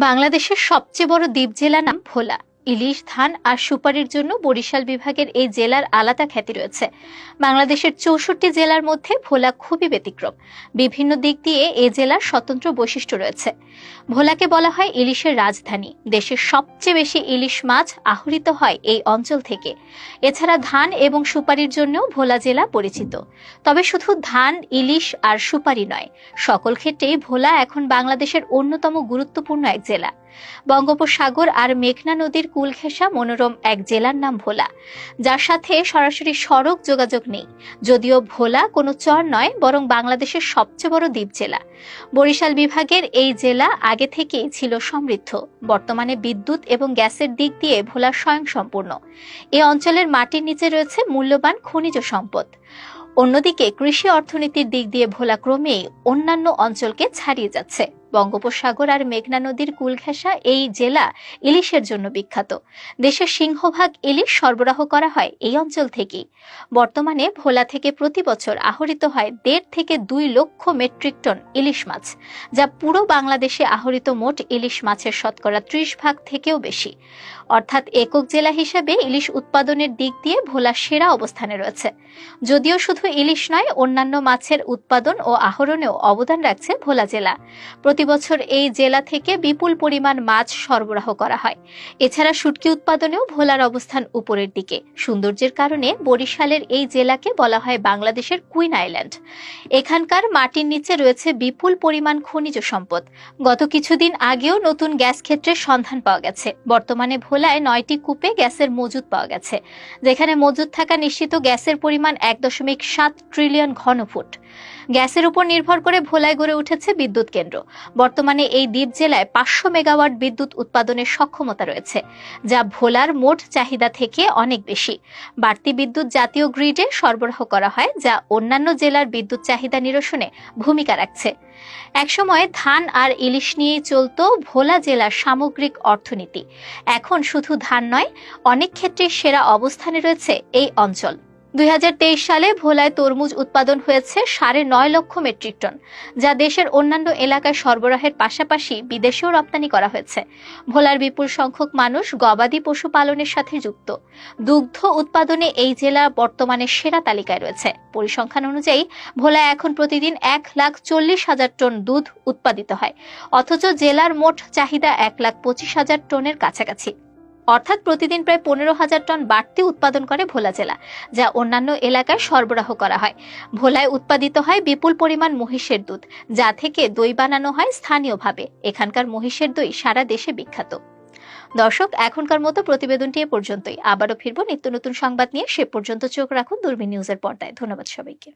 বাংলাদেশের সবচেয়ে বড় দ্বীপ জেলা নাম ভোলা। ইলিশ, ধান আর সুপারির জন্য বরিশাল বিভাগের এই জেলার আলাদা খ্যাতি রয়েছে। বাংলাদেশের চৌষট্টি জেলার মধ্যে ভোলা খুবই ব্যতিক্রম। বিভিন্ন দিক দিয়ে এ জেলার স্বতন্ত্র বৈশিষ্ট্য রয়েছে। ভোলাকে বলা হয় ইলিশের রাজধানী। দেশের সবচেয়ে বেশি ইলিশ মাছ আহরিত হয় এই অঞ্চল থেকে। এছাড়া ধান এবং সুপারির জন্যও ভোলা জেলা পরিচিত। তবে শুধু ধান, ইলিশ আর সুপারি নয়, সকল ক্ষেত্রেই ভোলা এখন বাংলাদেশের অন্যতম গুরুত্বপূর্ণ এক জেলা। বঙ্গোপসাগর আর মেঘনা নদীর কুল মনোরম এক জেলার নাম ভোলা, যার সাথে সরাসরি সড়ক যোগাযোগ নেই। যদিও ভোলা কোনো চর নয়, বরং বাংলাদেশের সবচেয়ে বড় দ্বীপ জেলা। বরিশাল বিভাগের এই জেলা আগে থেকেই ছিল সমৃদ্ধ। বর্তমানে বিদ্যুৎ এবং গ্যাসের দিক দিয়ে ভোলা স্বয়ংসম্পূর্ণ। এ অঞ্চলের মাটির নিচে রয়েছে মূল্যবান খনিজ সম্পদ। অন্যদিকে কৃষি অর্থনীতির দিক দিয়ে ভোলা ক্রমেই অন্যান্য অঞ্চলকে ছাড়িয়ে যাচ্ছে। বঙ্গোপসাগর আর মেঘনা নদীর কুলঘেঁষা এই জেলা ইলিশের জন্য বিখ্যাত। দেশের সিংহভাগ ইলিশ সরবরাহ করা হয় এই অঞ্চল থেকেই। বর্তমানে ভোলা থেকে প্রতি বছর আহরিত হয় দেড় থেকে দুই লক্ষ মেট্রিক টন ইলিশ মাছ, যা পুরো বাংলাদেশে আহরিত মোট ইলিশ মাছের শতকরা ত্রিশ ভাগ থেকেও বেশি। অর্থাৎ একক জেলা হিসেবে ইলিশ উৎপাদনের দিক দিয়ে ভোলা সেরা অবস্থানে রয়েছে। যদিও শুধু ইলিশ নয়, অন্যান্য মাছের উৎপাদন ও আহরণেও অবদান রাখছে ভোলা জেলা। প্রতি বছর এই জেলা থেকে বিপুল পরিমাণ মাছ সরবরাহ করা হয়। এছাড়া শুটকি উৎপাদনেও ভোলার অবস্থান উপরের দিকে। সৌন্দর্যের কারণে বরিশালের এই জেলাকে বলা হয় বাংলাদেশের কুইন আইল্যান্ড। এখানকার মাটির নিচে রয়েছে বিপুল পরিমাণ খনিজ সম্পদ। গত কিছুদিন আগেও নতুন গ্যাস ক্ষেত্রের সন্ধান পাওয়া গেছে। বর্তমানে ভোলায় নয়টি কূপে গ্যাসের মজুদ পাওয়া গেছে, যেখানে মজুদ থাকা নিশ্চিত গ্যাসের পরিমাণ এক দশমিক সাত ট্রিলিয়ন ঘনফুট। গ্যাসের উপর নির্ভর করে ভোলায় গড়ে উঠেছে বিদ্যুৎ কেন্দ্র। বর্তমানে এই দ্বীপ জেলায় পাঁচশো মেগাওয়াট বিদ্যুৎ উৎপাদনের সক্ষমতা রয়েছে, যা ভোলার মোট চাহিদা থেকে অনেক বেশি। বাড়তি বিদ্যুৎ জাতীয় গ্রিডে সরবরাহ করা হয়, যা অন্যান্য জেলার বিদ্যুৎ চাহিদা নিরসনে ভূমিকা রাখছে। একসময় ধান আর ইলিশ নিয়েই চলত ভোলা জেলার সামগ্রিক অর্থনীতি। এখন শুধু ধান নয়, অনেক ক্ষেত্রে সেরা অবস্থানে রয়েছে এই অঞ্চল। দু হাজার তেইশ সালে ভোলায় তরমুজ উৎপাদন হয়েছে সাড়ে নয় লক্ষ মেট্রিক টন, যা দেশের অন্যান্য এলাকায় সরবরাহের পাশাপাশি বিদেশেও রপ্তানি করা হয়েছে। ভোলার বিপুল সংখ্যক মানুষ গবাদি পশুপালনের সাথে যুক্ত। দুগ্ধ উৎপাদনে এই জেলা বর্তমানে সেরা তালিকায় রয়েছে। পরিসংখ্যান অনুযায়ী, ভোলায় এখন প্রতিদিন এক লাখ চল্লিশ হাজার টন দুধ উৎপাদিত হয়, অথচ জেলার মোট চাহিদা এক লাখ পঁচিশ হাজার টনের কাছাকাছি। অর্থাৎ প্রতিদিন প্রায় পনেরো হাজার টন বাড়তি উৎপাদন করে ভোলা জেলা, যা অন্যান্য এলাকায় সরবরাহ করা হয়। ভোলায় উৎপাদিত হয় বিপুল পরিমাণ মহিষের দুধ, যা থেকে দই বানানো হয় স্থানীয়ভাবে। এখানকার মহিষের দই সারা দেশে বিখ্যাত। দর্শক, এখনকার মতো প্রতিবেদনটি এ পর্যন্তই। আবারও ফিরবো নিত্য নতুন সংবাদ নিয়ে। সে পর্যন্ত চোখ রাখুন দূরবীন নিউজের পর্দায়। ধন্যবাদ সবাইকে।